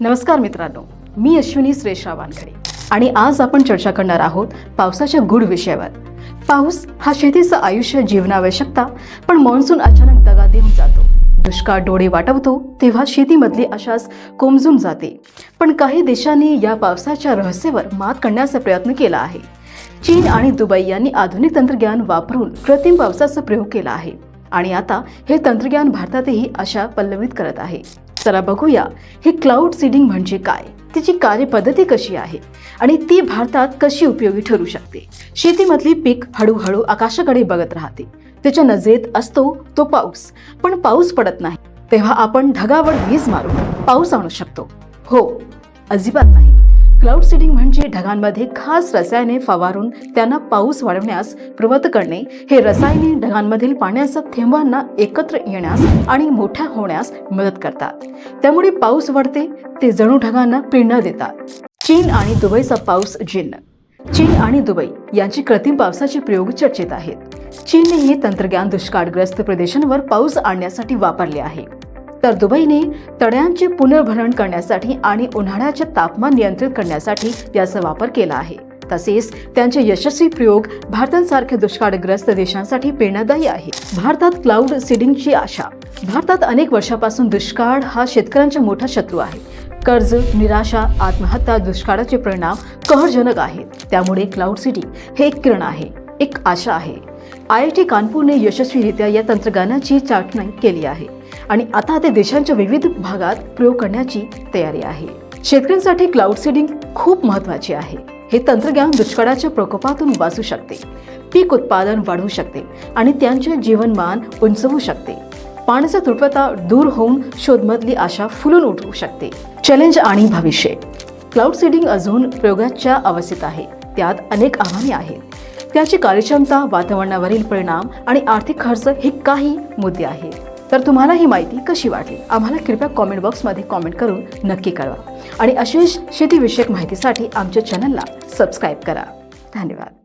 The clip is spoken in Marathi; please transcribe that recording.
नमस्कार मित्रांनो मी अश्विनी श्रेष्ठा वानखडे. आणि आज आपण चर्चा करणार आहोत पावसाच्या गुढ विषयावर. पाऊस हा शेतीचं आयुष्य जीवनावश्यकता पण मान्सून अचानक दगा देऊन जातो. दुष्काळ डोळे वाटवतो तेव्हा शेतीमधली आशाच कोमजून जाते. पण काही देशांनी या पावसाच्या रहस्यावर मात करण्याचा प्रयत्न केला आहे. चीन आणि दुबई यांनी आधुनिक तंत्रज्ञान वापरून कृत्रिम पावसाचा प्रयोग केला आहे. आणि आता हे तंत्रज्ञान भारतातही आशा पल्लवित करत आहे. चला बघूया. हे क्लाउड सीडिंग म्हणजे काय? तिची कार्यपद्धती कशी आहे? आणि ती भारतात कशी उपयोगी ठरू शकते? शेतीमधली पीक हळूहळू आकाशाकडे बघत राहते. त्याच्या नजरेत असतो तो पाऊस. पण पाऊस पडत नाही. तेव्हा आपण ढगावर वीज मारून पाऊस आणू शकतो. हो अजिबात नाही. क्लाउड सीडिंग म्हणजे ढगांमध्ये खास रसायने फवारून त्यांना पाऊस वाढवण्यास प्रवृत्त करणे. हे रसायने ढगांमधील पाण्याच्या थेंबांना एकत्र येण्यास आणि मोठ्या होण्यास मदत करतात. त्यामुळे पाऊस वाढते ते जणू ढगांना प्रेरणा देतात. चीन आणि दुबईचा पाऊस जिन्न. चीन आणि दुबई यांची कृत्रिम पावसाचे प्रयोग चर्चेत आहेत. चीनने हे तंत्रज्ञान दुष्काळग्रस्त प्रदेशांवर पाऊस आणण्यासाठी वापरले आहे. तर दुबईने तळ्यांचे पुनर्भरण करण्यासाठी आणि उन्हाळ्याचे तापमान नियंत्रित करण्यासाठी याचा वापर केला आहे. तसेच त्यांचे यशस्वी प्रयोग भारतासारख्या दुष्काळग्रस्त देशांसाठी प्रेरणादायी आहे. भारतात क्लाउड सीडिंगची आशा. भारतात अनेक वर्षापासून दुष्काळ हा शेतकऱ्यांचा मोठा शत्रू आहे. कर्ज निराशा आत्महत्या दुष्काळाचे परिणाम कहरजनक आहेत. त्यामुळे क्लाउड सिटी हे एक किरण आहे एक आशा आहे. आय आय टी कानपूरने यशस्वीरित्या या तंत्रज्ञानाची चाचणी केली आहे आणि आता ते देशांच्या विविध भागात प्रयोग करण्याची तयारी आहे. शेतकऱ्यांसाठी क्लाउड सीडिंग खूप महत्त्वाचे आहे. हे तंत्रज्ञान दुष्काळाच्या प्रकोपातून वाचू शकते पीक उत्पादन वाढवू शकते आणि त्यांचे जीवनमान उंचवू शकते. पाण्याचा तुटवता दूर होऊन शोधमधली आशा फुलून उठवू शकते. चॅलेंज आणि भविष्य. क्लाउड सीडिंग अजून प्रयोगाच्या अवस्थेत आहे. त्यात अनेक आव्हाने आहेत. त्याची कार्यक्षमता वातावरणावरील परिणाम आणि आर्थिक खर्च हे काही मुद्दे आहेत. तर तुम्हाला ही माहिती कशी वाटली? आम्हाला कृपया कॉमेंट बॉक्समध्ये कॉमेंट करून नक्की कळवा. आणि अशीच शेतीविषयक माहितीसाठी आमच्या चॅनलला सबस्क्राईब करा. धन्यवाद.